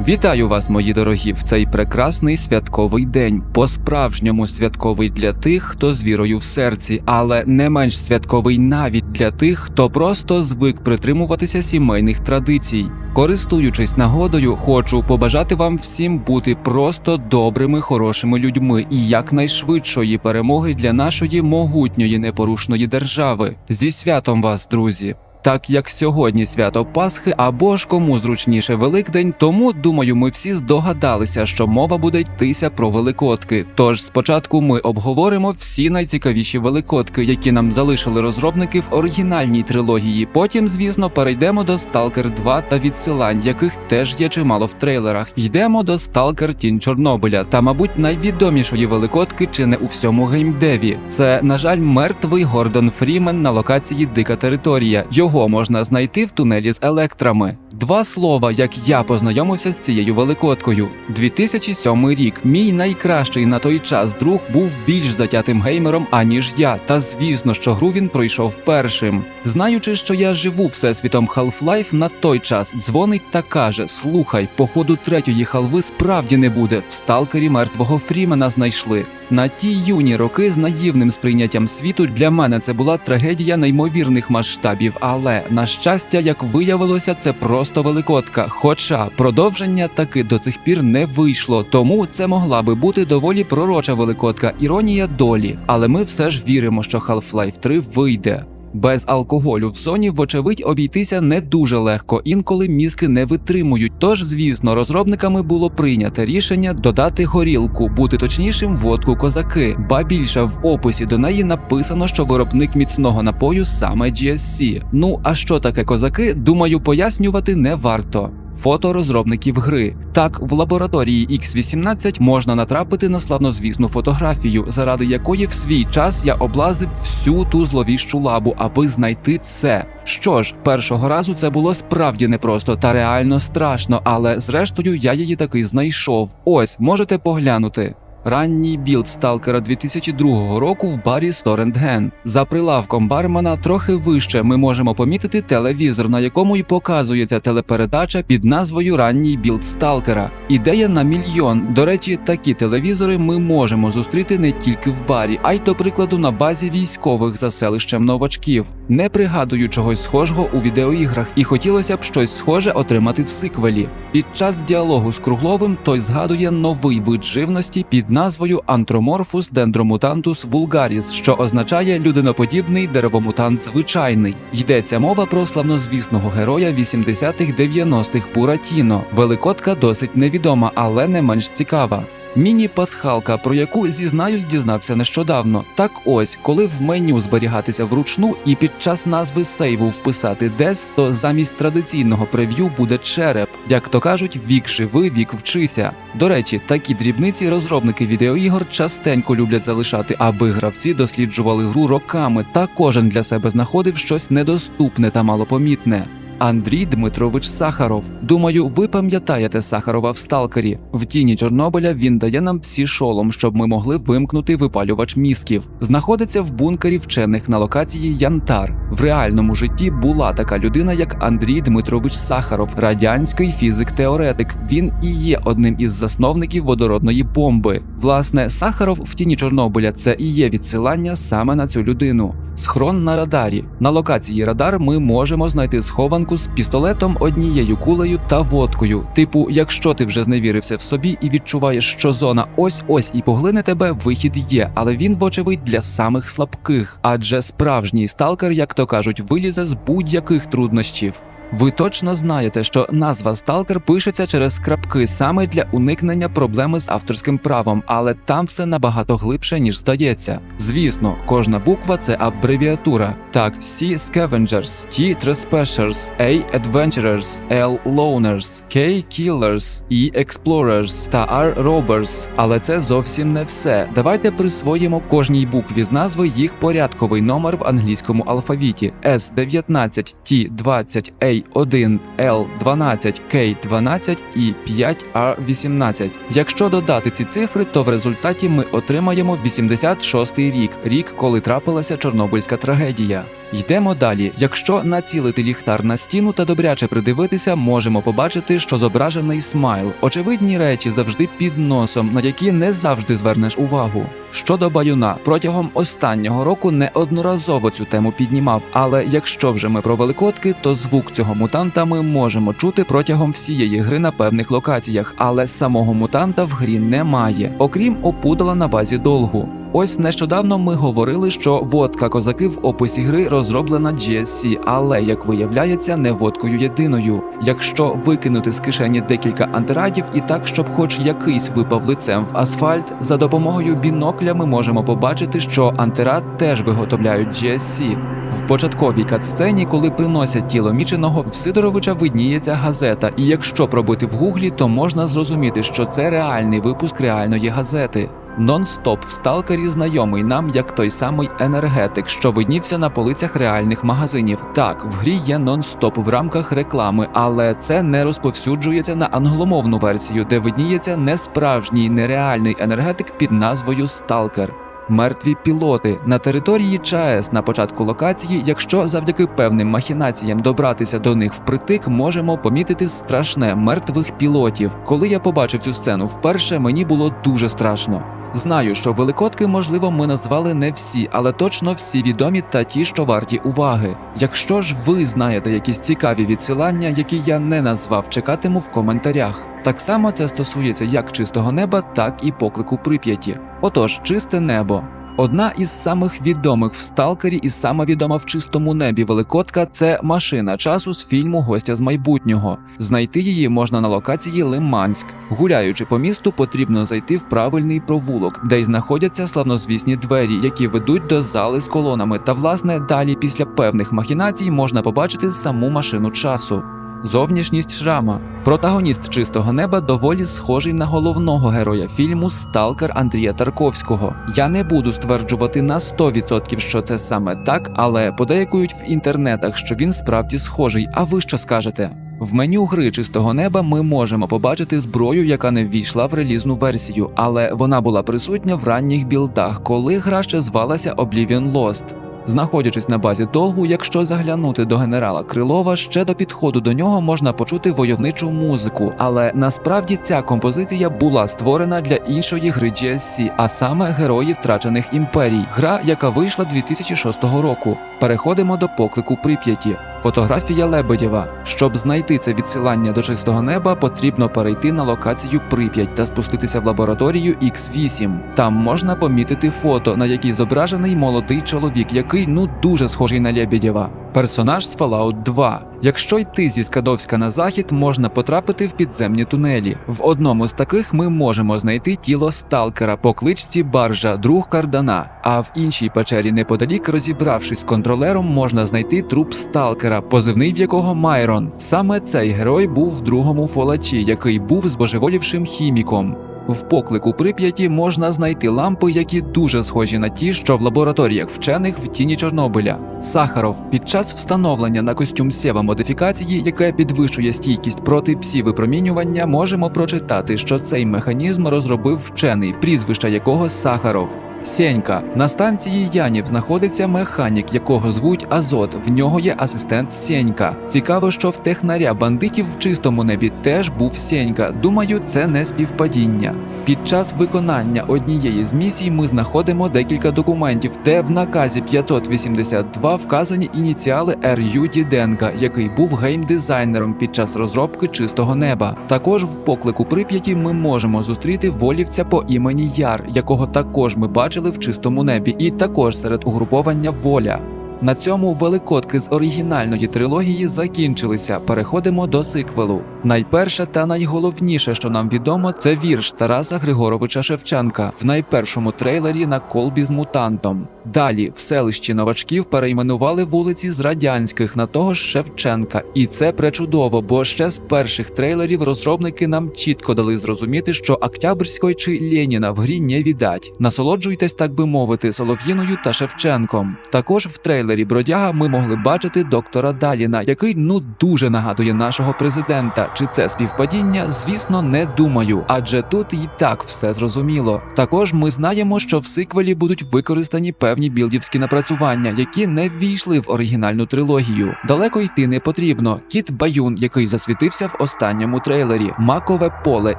Вітаю вас, мої дорогі, в цей прекрасний святковий день. По-справжньому святковий для тих, хто з вірою в серці, але не менш святковий навіть для тих, хто просто звик притримуватися сімейних традицій. Користуючись нагодою, хочу побажати вам всім бути просто добрими, хорошими людьми і якнайшвидшої перемоги для нашої могутньої непорушної держави. Зі святом вас, друзі! Так як сьогодні свято Пасхи або ж кому зручніше Великдень, тому думаю, ми всі здогадалися, що мова буде йтися про великодки. Тож спочатку ми обговоримо всі найцікавіші великодки, які нам залишили розробники в оригінальній трилогії. Потім, звісно, перейдемо до Stalker 2 та відсилань, яких теж є чимало в трейлерах. Йдемо до Stalker Тінь Чорнобиля та, мабуть, найвідомішої великодки чи не у всьому геймдеві. Це, на жаль, мертвий Гордон Фрімен на локації Дика територія. Його можна знайти в тунелі з електрами. Два слова, як я познайомився з цією великодкою. 2007 рік. Мій найкращий на той час друг був більш затятим геймером, аніж я. Та звісно, що гру він пройшов першим. Знаючи, що я живу всесвітом Half-Life, на той час дзвонить та каже: Слухай, походу третьої халви справді не буде. В сталкері мертвого Фрімена знайшли. На ті юні роки з наївним сприйняттям світу для мене це була трагедія неймовірних масштабів. Але на щастя, як виявилося, це просто великодка. Хоча продовження таки до цих пір не вийшло, тому це могла би бути доволі пророча великодка, іронія долі. Але ми все ж віримо, що Half-Life 3 вийде. Без алкоголю в зоні, вочевидь, обійтися не дуже легко, інколи мізки не витримують. Тож, звісно, розробниками було прийнято рішення додати горілку, бути точнішим водку козаки. Ба більше в описі до неї написано, що виробник міцного напою саме GSC. Ну а що таке козаки? Думаю, пояснювати не варто. Фото розробників гри. Так, в лабораторії X18 можна натрапити на славнозвісну фотографію, заради якої в свій час я облазив всю ту зловіщу лабу, аби знайти це. Що ж, першого разу це було справді непросто та реально страшно, але зрештою я її таки знайшов. Ось можете поглянути. Ранній білд сталкера 2002 року в барі Сторентген. За прилавком бармена трохи вище ми можемо помітити телевізор, на якому й показується телепередача під назвою Ранній білд сталкера. Ідея на мільйон. До речі, такі телевізори ми можемо зустріти не тільки в барі, а й до прикладу на базі військових за селищем новачків. Не пригадую чогось схожого у відеоіграх, і хотілося б щось схоже отримати в сиквелі. Під час діалогу з Кругловим той згадує новий вид живності під назвою Antromorphus dendromutantus vulgaris, що означає людиноподібний деревомутант звичайний. Йдеться мова про славнозвісного героя 80-х-90-х Буратіно. Великодка досить невідома, але не менш цікава. Міні-пасхалка, про яку зізнаюсь, дізнався нещодавно. Так ось, коли в меню зберігатися вручну і під час назви сейву вписати дес, то замість традиційного прев'ю буде череп. Як то кажуть, вік живи, вік вчися. До речі, такі дрібниці розробники відеоігор частенько люблять залишати, аби гравці досліджували гру роками, та кожен для себе знаходив щось недоступне та малопомітне. Андрій Дмитрович Сахаров. Думаю, ви пам'ятаєте Сахарова в сталкері. В тіні Чорнобиля він дає нам псі шолом, щоб ми могли вимкнути випалювач мізків. Знаходиться в бункері вчених на локації Янтар. В реальному житті була така людина, як Андрій Дмитрович Сахаров, радянський фізик-теоретик. Він і є одним із засновників водородної бомби. Власне, Сахаров в тіні Чорнобиля це і є відсилання саме на цю людину. Схрон на радарі. На локації радар ми можемо знайти схованку з пістолетом, однією кулею та водкою. Типу, якщо ти вже зневірився в собі і відчуваєш, що зона ось-ось і поглине тебе, вихід є, але він, вочевидь, для самих слабких. Адже справжній сталкер, як то кажуть, вилізе з будь-яких труднощів. Ви точно знаєте, що назва Сталкер пишеться через крапки саме для уникнення проблеми з авторським правом, але там все набагато глибше, ніж здається. Звісно, кожна буква це абревіатура. Так, C Scavengers, T Trespassers, A Adventurers, L Loners, K Killers, E Explorers та R Robbers. Але це зовсім не все. Давайте присвоїмо кожній букві з назви їх порядковий номер в англійському алфавіті: S19, T20, A A1, L12, K12 і 5R18. Якщо додати ці цифри, то в результаті ми отримаємо 86-й рік, рік, коли трапилася Чорнобильська трагедія. Йдемо далі. Якщо націлити ліхтар на стіну та добряче придивитися, можемо побачити, що зображений смайл. Очевидні речі завжди під носом, на які не завжди звернеш увагу. Щодо баюна, протягом останнього року неодноразово цю тему піднімав. Але якщо вже ми про великодки, то звук цього мутанта ми можемо чути протягом всієї гри на певних локаціях, але самого мутанта в грі немає, окрім опудала на базі долгу. Ось нещодавно ми говорили, що водка козаки в описі гри розроблена GSC, але як виявляється, не водкою єдиною. Якщо викинути з кишені декілька антирадів і так, щоб хоч якийсь випав лицем в асфальт, за допомогою бінокля ми можемо побачити, що антирад теж виготовляють GSC. В початковій катсцені, коли приносять тіло міченого, в Сидоровича видніється газета, і якщо пробити в гуглі, то можна зрозуміти, що це реальний випуск реальної газети. Нон-стоп в сталкері знайомий нам як той самий енергетик, що виднівся на полицях реальних магазинів. Так, в грі є нон-стоп в рамках реклами, але це не розповсюджується на англомовну версію, де видніється несправжній нереальний енергетик під назвою Сталкер. Мертві пілоти на території ЧАЕС на початку локації, якщо завдяки певним махінаціям добратися до них впритик, можемо помітити страшне мертвих пілотів. Коли я побачив цю сцену вперше, мені було дуже страшно. Знаю, що великодки, можливо, ми назвали не всі, але точно всі відомі та ті, що варті уваги. Якщо ж ви знаєте якісь цікаві відсилання, які я не назвав, чекатиму в коментарях. Так само це стосується як чистого неба, так і поклику Прип'яті. Отож, чисте небо. Одна із самих відомих в сталкері і сама відома в чистому небі Великодка це машина часу з фільму Гостя з майбутнього. Знайти її можна на локації Лиманськ. Гуляючи по місту, потрібно зайти в правильний провулок, де й знаходяться славнозвісні двері, які ведуть до зали з колонами. Та власне далі після певних махінацій можна побачити саму машину часу. Зовнішність шрама. Протагоніст чистого неба доволі схожий на головного героя фільму Сталкер Андрія Тарковського. Я не буду стверджувати на 100%, що це саме так, але подейкують в інтернетах, що він справді схожий. А ви що скажете? В меню гри чистого неба ми можемо побачити зброю, яка не ввійшла в релізну версію, але вона була присутня в ранніх білдах, коли гра ще звалася Oblivion Lost. Знаходячись на базі долгу, якщо заглянути до генерала Крилова, ще до підходу до нього можна почути войовничу музику, але насправді ця композиція була створена для іншої гри GSC, а саме героїв втрачених імперій, гра, яка вийшла 2006 року. Переходимо до поклику Прип'яті. Фотографія Лебедєва. Щоб знайти це відсилання до чистого неба, потрібно перейти на локацію Прип'ять та спуститися в лабораторію X8. Там можна помітити фото, на якій зображений молодий чоловік, який ну дуже схожий на Лебедєва. Персонаж з Fallout 2. Якщо йти зі Скадовська на захід, можна потрапити в підземні тунелі. В одному з таких ми можемо знайти тіло сталкера по кличці Баржа, друг Кардана. А в іншій печері неподалік, розібравшись з контролером, можна знайти труп сталкера, позивний в якого Майрон. Саме цей герой був в другому фолачі, який був збожеволівшим хіміком. В поклику Прип'яті можна знайти лампи, які дуже схожі на ті, що в лабораторіях вчених в тіні Чорнобиля. Сахаров під час встановлення на костюм сєва модифікації, яке підвищує стійкість проти псівипромінювання, можемо прочитати, що цей механізм розробив вчений, прізвище якого Сахаров. Сєнька на станції Янів знаходиться механік, якого звуть Азот. В нього є асистент Сєнька. Цікаво, що в технаря бандитів в чистому небі теж був Сєнька. Думаю, це не співпадіння. Під час виконання однієї з місій ми знаходимо декілька документів, де в наказі 582 вказані ініціали Р.Ю. Діденка, який був геймдизайнером під час розробки чистого неба. Також в поклику Прип'яті ми можемо зустріти волівця по імені Яр, якого також ми бачили в чистому небі, і також серед угруповання Воля. На цьому великодки з оригінальної трилогії закінчилися. Переходимо до сиквелу. Найперше та найголовніше, що нам відомо, це вірш Тараса Григоровича Шевченка в найпершому трейлері на колбі з мутантом. Далі в селищі новачків перейменували вулиці з радянських на того ж Шевченка, і це пречудово, бо ще з перших трейлерів розробники нам чітко дали зрозуміти, що Октябрської чи Леніна в грі не віддать. Насолоджуйтесь, так би мовити, Солов'їною та Шевченком. Також в трейлері трейлері Бродяга ми могли бачити доктора Даліна, який ну дуже нагадує нашого президента. Чи це співпадіння? Звісно, не думаю, адже тут і так все зрозуміло. Також ми знаємо, що в сиквелі будуть використані певні білдівські напрацювання, які не ввійшли в оригінальну трилогію. Далеко йти не потрібно. Кіт Баюн, який засвітився в останньому трейлері, макове поле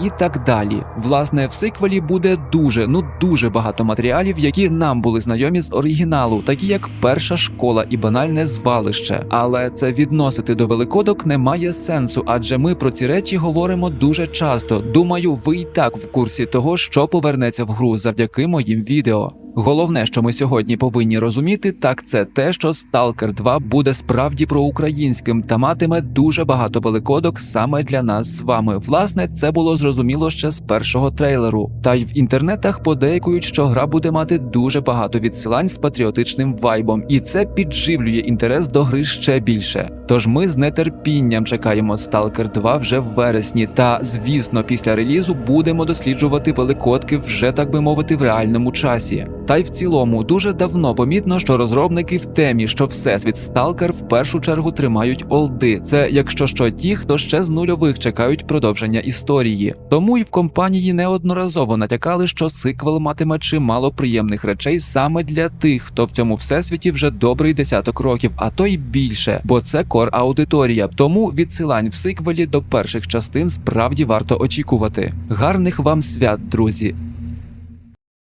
і так далі. Власне, в сиквелі буде дуже, ну дуже багато матеріалів, які нам були знайомі з оригіналу, такі як перша школа і банальне звалище. Але це відносити до великодок не має сенсу, адже ми про ці речі говоримо дуже часто. Думаю, ви і так в курсі того, що повернеться в гру завдяки моїм відео. Головне, що ми сьогодні повинні розуміти, так це те, що Stalker 2 буде справді проукраїнським та матиме дуже багато великодок саме для нас з вами. Власне, це було зрозуміло ще з першого трейлеру. Та й в інтернетах подейкують, що гра буде мати дуже багато відсилань з патріотичним вайбом, і це підживлює інтерес до гри ще більше. Тож ми з нетерпінням чекаємо Stalker 2 вже в вересні. Та звісно, після релізу будемо досліджувати великодки вже так би мовити в реальному часі. Та й в цілому дуже давно помітно, що розробники в темі, що всесвіт Сталкер в першу чергу тримають олди. Це якщо що ті, хто ще з нульових чекають продовження історії. Тому і в компанії неодноразово натякали, що сиквел матиме чимало приємних речей саме для тих, хто в цьому всесвіті вже добрий десяток років, а то й більше, бо це кор аудиторія. Тому відсилань в сиквелі до перших частин справді варто очікувати. Гарних вам свят, друзі!